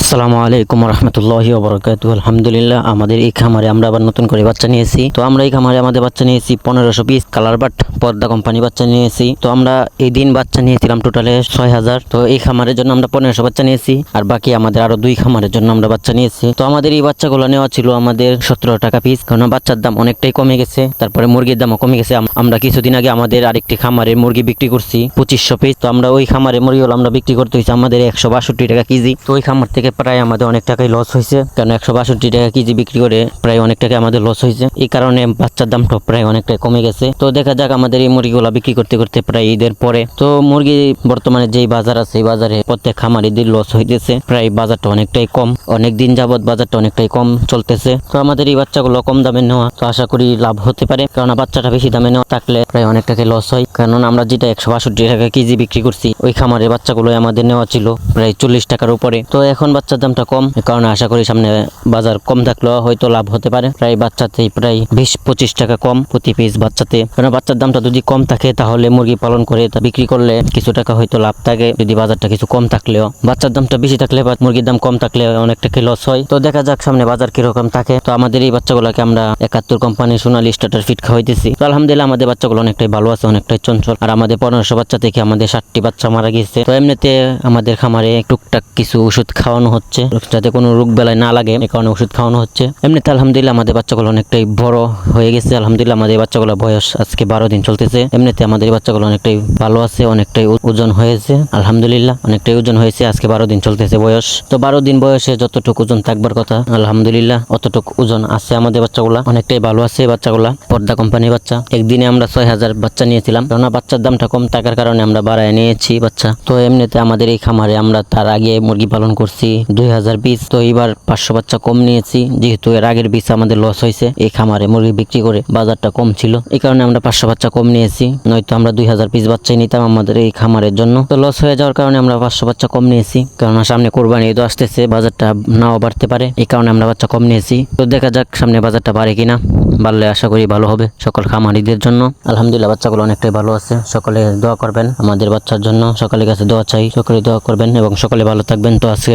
আসসালামু আলাইকুম রহমতুল্লাহি ওবরাকাতু আলহামদুলিল্লাহ, আমাদের এই খামারে আমরা আবার নতুন করে বাচ্চা নিয়েছি। তো আমরা এই খামারে আমাদের বাচ্চা নিয়েছি পনেরোশো পিস কালার বাট পর্দা কোম্পানি বাচ্চা নিয়েছি। তো আমরা এই দিন বাচ্চা নিয়েছিলাম টোটালে ছয় হাজার। তো এই খামারের জন্য আমরা পনেরোশো বাচ্চা নিয়েছি আর বাকি আমাদের আরও দুই খামারের জন্য আমরা বাচ্চা নিয়েছি। তো আমাদের এই বাচ্চাগুলো নেওয়া ছিল আমাদের সতেরো টাকা পিস কারণ বাচ্চার দাম অনেকটাই কমে গেছে, তারপরে মুরগির দামও কমে গেছে। আমরা কিছুদিন আগে আমাদের আরেকটি খামারে মুরগি বিক্রি করছি পঁচিশশো পিস তো আমরা ওই খামারে মুরগিগুলো আমরা বিক্রি করতে হয়েছে আমাদের একশো বাষট্টি টাকা কেজি। তো ওই খামার থেকে প্রায় আমাদের অনেক টাকাই লস হয়েছে। কারণ একশো বাষট্টি টাকা কেজি বিক্রি করে প্রায় অনেক টাকা আমাদের লস হয়েছে। এই কারণে বাচ্চার দামটা প্রায় অনেকটাই কমে গেছে। তো দেখা যাক আমাদের এই মুরগিগুলো বিক্রি করতে করতে প্রায় ঈদের পরে। তো মুরগি বর্তমানে যেই বাজার আছে, এই বাজারে প্রত্যেক খামারিদের লস হইতেছে। প্রায় বাজারটা অনেকটাই কম। অনেক দিন যাবত বাজারটা অনেকটাই কম চলতেছে। তো আমাদের এই বাচ্চাগুলো কম দামে নেওয়া, তো আশা করি লাভ হতে পারে। কারণ বাচ্চাটা বেশি দামে নেওয়া থাকলে প্রায় অনেক টাকা লস হয়। কারণ আমরা যেটা একশো বাষট্টি টাকা কেজি বিক্রি করছি, ওই খামারের বাচ্চাগুলো আমাদের নেওয়া ছিল প্রায় চল্লিশ টাকার উপরে। তো এখন বাচ্চার দামটা কম কারণে আশা করি সামনে বাজার কম থাকলেও হয়তো লাভ হতে পারে। প্রায় বাচ্চাতে প্রায় বিশ, পঁচিশ টাকা কম প্রতি পিস বাচ্চাতে। কারণ বাচ্চার দামটা যদি কম থাকে, তাহলে মুরগি পালন করে তা বিক্রি করলে কিছু টাকা হয়তো লাভ থাকে। যদি বাজারটা কিছু কম থাকলেও, বাচ্চার দামটা বেশি থাকলে বা মুরগির দাম কম থাকলে অনেক টাকা লস হয়। তো দেখা যাক সামনে বাজার কীরকম থাকে। তো আমাদের এই বাচ্চাগুলোকে আমরা একাত্তর কোম্পানির সোনালি স্টার্টার ফিট খাওয়াইতেছি। তো আলহামদুলিল্লাহ আমাদের বাচ্চাগুলো অনেকটাই ভালো আছে, অনেকটাই চঞ্চল। আর আমাদের পনেরোশো বাচ্চা থেকে আমাদের ষাটটি বাচ্চা মারা গেছে তো এমনিতে আমাদের খামারে টুকটাক কিছু ওষুধ খাওয়ানো হচ্ছে। যাতে কোনো রোগ বেলায় না লাগে এই কারণে ওষুধ খাওয়ানো হচ্ছে। এমনিতে আলহামদুলিল্লাহ আমাদের বাচ্চাগুলো অনেকটাই বড় হয়ে গেছে। আলহামদুলিল্লাহ আমাদের বাচ্চাগুলো বয়স আজকে বারো দিন চলতেছে। এমনিতে আমাদের বাচ্চাগুলো অনেকটাই ভালো আছে, অনেকটাই ওজন হয়েছে। আলহামদুলিল্লাহ অনেকটাই ওজন হয়েছে, আজকে বারো দিন চলতেছে বয়স। তো বারো দিন বয়সে যতটুকু ওজন থাকবার কথা, আলহামদুলিল্লাহ অতটুকু ওজন আছে আমাদের বাচ্চাগুলা। অনেকটাই ভালো আছে বাচ্চাগুলা, পর্দা কোম্পানির বাচ্চা। একদিনে আমরা ছয় হাজার বাচ্চা নিয়েছিলাম। কেননা বাচ্চার দামটা কম থাকার কারণে আমরা বাড়ায় নিয়েছি বাচ্চা। তো এমনিতে আমাদের এই খামারে আমরা তার আগে মুরগি পালন করছি। দুই হাজার পিস তো এবার পাঁচশো বাচ্চা কম নিয়েছি, যেহেতু এর আগের পিস আমাদের লস হয়েছে, এই খামারে মুরগি বিক্রি করে বাজারটা কম ছিল। এই কারণে আমরা পাঁচশো বাচ্চা কম নিয়েছি, নয়তো আমরা দুই হাজার পিস বাচ্চাই নিতাম আমাদের এই খামারের জন্য। তো লস হয়ে যাওয়ার কারণে আমরা পাঁচশো বাচ্চা কম নিয়েছি, কেননা সামনে কোরবানি ঈদও আসতেছে, বাজারটা নাও বাড়তে পারে, এই কারণে আমরা বাচ্চা কম নিয়েছি। তো দেখা যাক সামনে বাজারটা বাড়ে কিনা, বাড়লে আশা করি ভালো হবে সকল খামারিদের জন্য। আলহামদুলিল্লাহ, বাচ্চাগুলো অনেকটাই ভালো আছে, সকলে দোয়া করবেন আমাদের বাচ্চার জন্য, সকলের কাছে দোয়া চাই, সকলে দোয়া করবেন এবং সকলে ভালো থাকবেন। তো আজকে